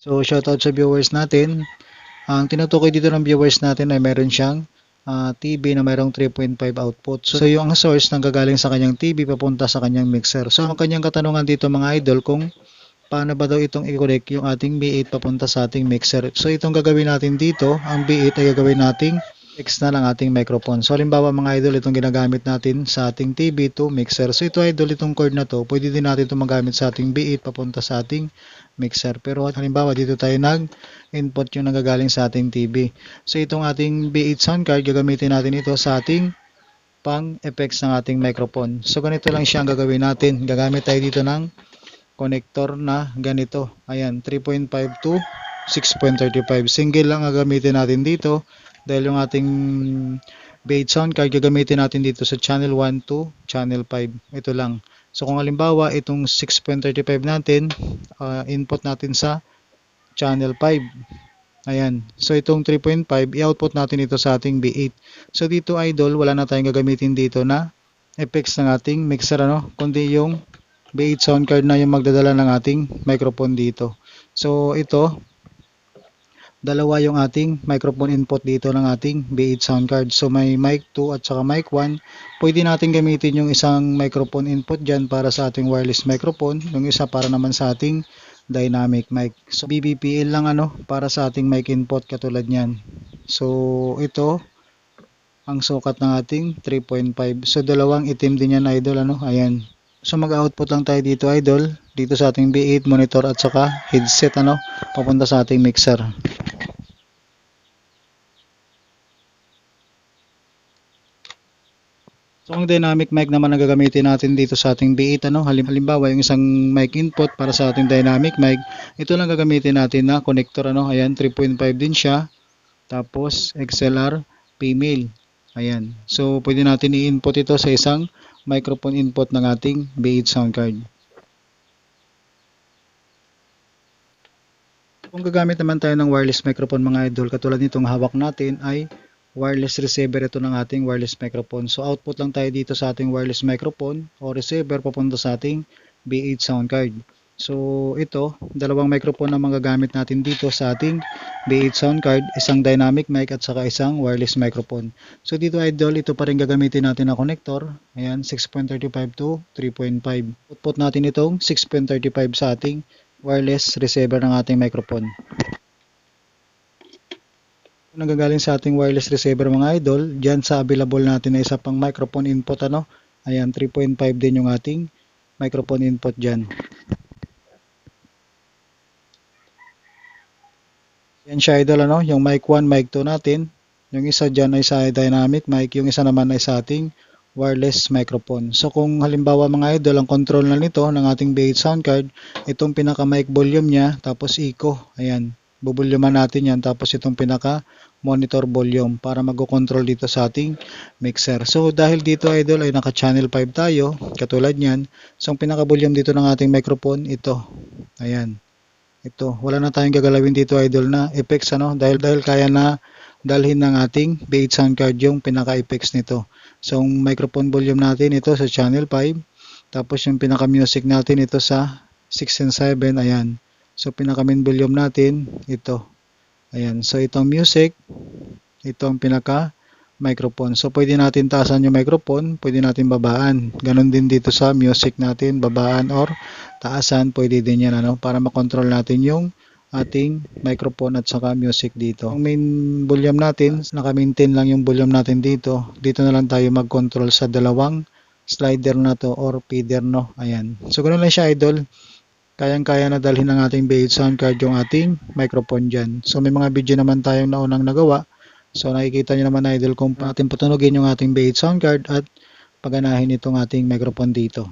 So, shoutout sa viewers natin. Ang tinutukoy dito ng viewers natin ay meron siyang ah, TV na mayroong 3.5 output. So, yung source nang gagaling sa kanyang TV papunta sa kanyang mixer. So, ang kanyang katanungan dito mga idol kung paano ba daw itong i-connect yung ating B8 papunta sa ating mixer. So, itong gagawin natin dito, ang B8 ay gagawin nating X na lang ating microphone. So, halimbawa mga idol, itong ginagamit natin sa ating TV to mixer. So, ito idol, itong cord na to, pwede din natin itong magamit sa ating B8 papunta sa ating mixer. Pero halimbawa, dito tayo nag-input yung nagagaling sa ating TV. So, itong ating B8 sound card, gagamitin natin ito sa ating pang effects ng ating microphone. So, ganito lang siya gagawin natin. Gagamit tayo dito ng connector na ganito. Ayan, 3.5 to 6.35. Single lang ang gagamitin natin dito dahil yung ating B8 sound card gagamitin natin dito sa channel 1 to channel 5. Ito lang. So kung halimbawa itong 6.35 natin, uh, input natin sa channel 5. Ayan. So itong 3.5, i-output natin ito sa ating B8. So dito idol, wala na tayong gagamitin dito na effects ng ating mixer ano, kundi yung B8 sound card na yung magdadala ng ating microphone dito. So ito, dalawa yung ating microphone input dito ng ating B8 sound card. So may mic 2 at saka mic 1. Pwede natin gamitin yung isang microphone input dyan para sa ating wireless microphone. Yung isa para naman sa ating dynamic mic. So BBPL lang ano para sa ating mic input katulad niyan. So ito ang sukat ng ating 3.5. So dalawang itim din yan idol ano. Ayan. So mag-output lang tayo dito idol. Dito sa ating B8 monitor at saka headset ano papunta sa ating mixer. So ang dynamic mic naman ang gagamitin natin dito sa ating B8 ano? Halim halimbawa yung isang mic input para sa ating dynamic mic ito lang gagamitin natin na connector ano? Ayan 3.5 din siya. Tapos XLR female. Ayan. So pwede natin i-input ito sa isang microphone input ng ating B8 sound card. Kung gagamit naman tayo ng wireless microphone mga idol katulad nitong hawak natin ay wireless receiver ito ng ating wireless microphone. So output lang tayo dito sa ating wireless microphone o receiver papunta sa ating B8 sound card. So ito, dalawang microphone ang magagamit natin dito sa ating B8 sound card, isang dynamic mic at saka isang wireless microphone. So dito idol, ito pa rin gagamitin natin na connector. Ayan, 6.35 to 3.5. Output natin itong 6.35 sa ating wireless receiver ng ating microphone nanggagaling sa ating wireless receiver mga idol, dyan sa available natin na isa pang microphone input ano, ayan 3.5 din yung ating microphone input dyan. Yan siya idol ano, yung mic 1, mic 2 natin, yung isa dyan ay sa dynamic mic, yung isa naman ay sa ating wireless microphone. So kung halimbawa mga idol, ang control na nito ng ating B8 sound card, itong pinaka mic volume niya, tapos echo, ayan, bubulyuman natin yan tapos itong pinaka monitor volume para mag-control dito sa ating mixer. So dahil dito idol ay naka channel 5 tayo katulad niyan. So ang pinaka volume dito ng ating microphone ito. Ayan. Ito, wala na tayong gagalawin dito idol na effects ano dahil dahil kaya na dalhin ng ating B8 sound card yung pinaka effects nito. So ang microphone volume natin ito sa channel 5 tapos yung pinaka music natin ito sa 6 and 7 ayan. So, pinaka main volume natin, ito. Ayan. So, itong music, ito ang pinaka microphone. So, pwede natin taasan yung microphone, pwede natin babaan. Ganon din dito sa music natin, babaan or taasan, pwede din yan, ano, para makontrol natin yung ating microphone at saka music dito. Ang main volume natin, naka-maintain lang yung volume natin dito. Dito na lang tayo mag-control sa dalawang slider na to or feeder, no. Ayan. So, ganun lang siya, idol kayang-kaya na dalhin ng ating B8 sound card yung ating microphone dyan. So may mga video naman tayong naunang nagawa. So nakikita nyo naman idol kung ating patunogin yung ating B8 sound card at paganahin itong ating microphone dito.